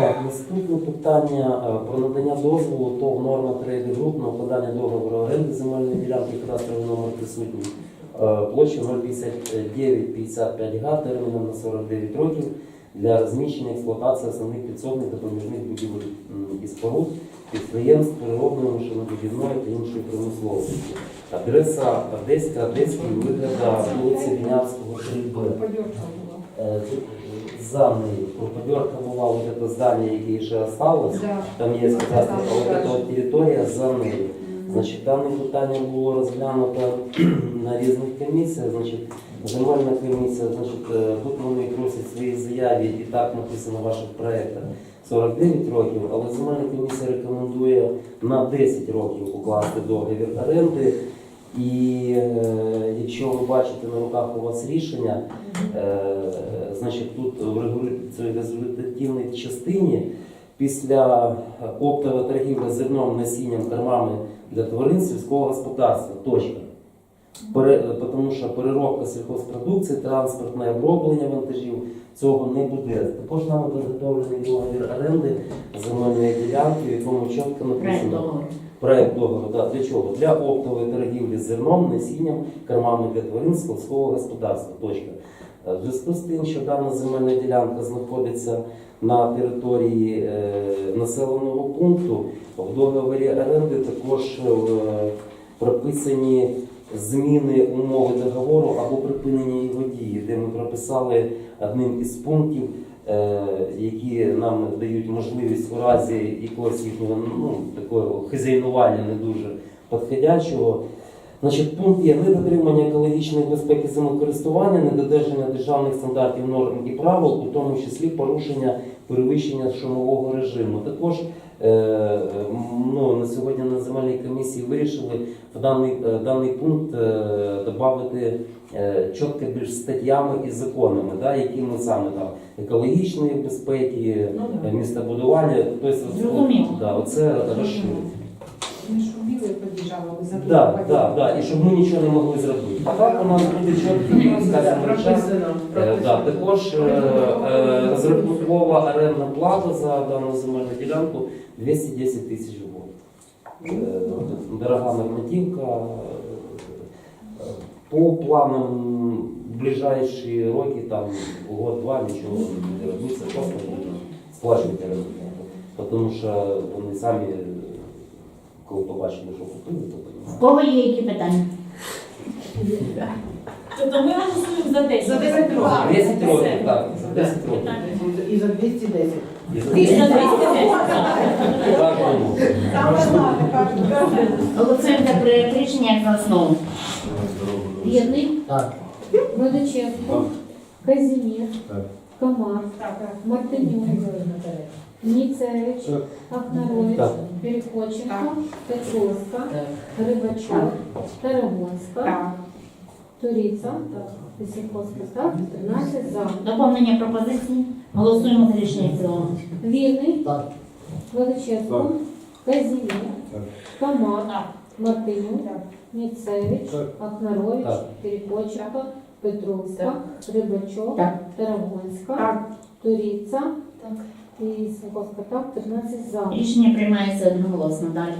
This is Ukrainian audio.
Так, наступне питання е, про надання дозволу ТОВ Норма Трейд Груп на укладання договору оренди земельної ділянки кадастрового номер присутній. площі Площа 05955 га терміном на 49 років для розміщення експлуатації основних підсобних допоміжних будівель і споруд, підприємств переробної машинобудівної та іншої промисловості. Адреса Одеська, Одеський вигляда вулиці Вінявського, 3Б. Е, За нею пропадерка була вот это здание, яке ще осталось. Там є сказати, а вот эта вот територія за нею. Значить, дане питання було розглянуто на різних комісіях. Значить, земельна комісія, значить, е, тут вони просять в своїй заяві, і так написано в ваших проєктах, 49 років, але земельна комісія рекомендує на 10 років укласти договір оренди. І е, якщо ви бачите на руках у вас рішення, е, значить тут в результативній частині після оптової торгівлі зерном, насінням, кормами для тварин сільського господарства. Точка. Тому що переробка сільхозпродукції, транспортне оброблення вантажів цього не буде. Також нами підготовлений договір оренди земельної ділянки, в якому чітко написано проект договору. Да, для чого? Для оптової торгівлі зерном, насінням, кормами для тварин сільського господарства. Точка. Е, В зв'язку з тим, що дана земельна ділянка знаходиться на території е, населеного пункту, в договорі оренди також е, прописані зміни умови договору або припинення його дії, де ми прописали одним із пунктів, е, які нам дають можливість у разі якогось їхнього ну, такого хазяйнування не дуже підходячого. Значить, пункт є недотримання екологічної безпеки землекористування, недодержання державних стандартів норм і правил, у тому числі порушення перевищення шумового режиму. Також е, ну, на сьогодні на земельній комісії вирішили в даний, е, даний пункт е, додати е, чітко більш статтями і законами, да, якими саме там екологічної безпеки, Ну, е, містобудування, тобто Зрозуміло. да, оце розширить. Ж убили ви забули. Да, да, да, і щоб ми нічого не могли зробити. А так у нас буде час. Е, Да, також е, е, розрахункова орендна плата за дану земельну ділянку 210 тисяч в год. Е, Дорога нормативка. Е, По планам ближайші роки, там год-два нічого не робиться, просто будуть сплачувати оренду плату. Тому що вони самі, коли побачили, що купили, то В кого є які питання? Тобто ми голосуємо за 10. За 10 років. 10 років, так, за 10 років. І за 210. І за І за 10 210. Кожному. Там така. Голосуємо за проект рішення як за основу. Вірний, Так. Величенко, Казімір, Так. Комар, Мартинюк, Ніцевич, Ахнарович, Перекоченко, Петровська, Рибачок, Тарагонська. Туріця, Сікоска, так, 13 за. Доповнення пропозицій. Голосуємо за рішення в цілому. Вірний, Величенко, Казімір, Комар, Мартинюк, Ніцевич, Ахнарович. Перекоченко, Петровська, Рибачок. Тарагонська. Туріця і Сніковська, так, 13 за. Рішення приймається одноголосно. Далі.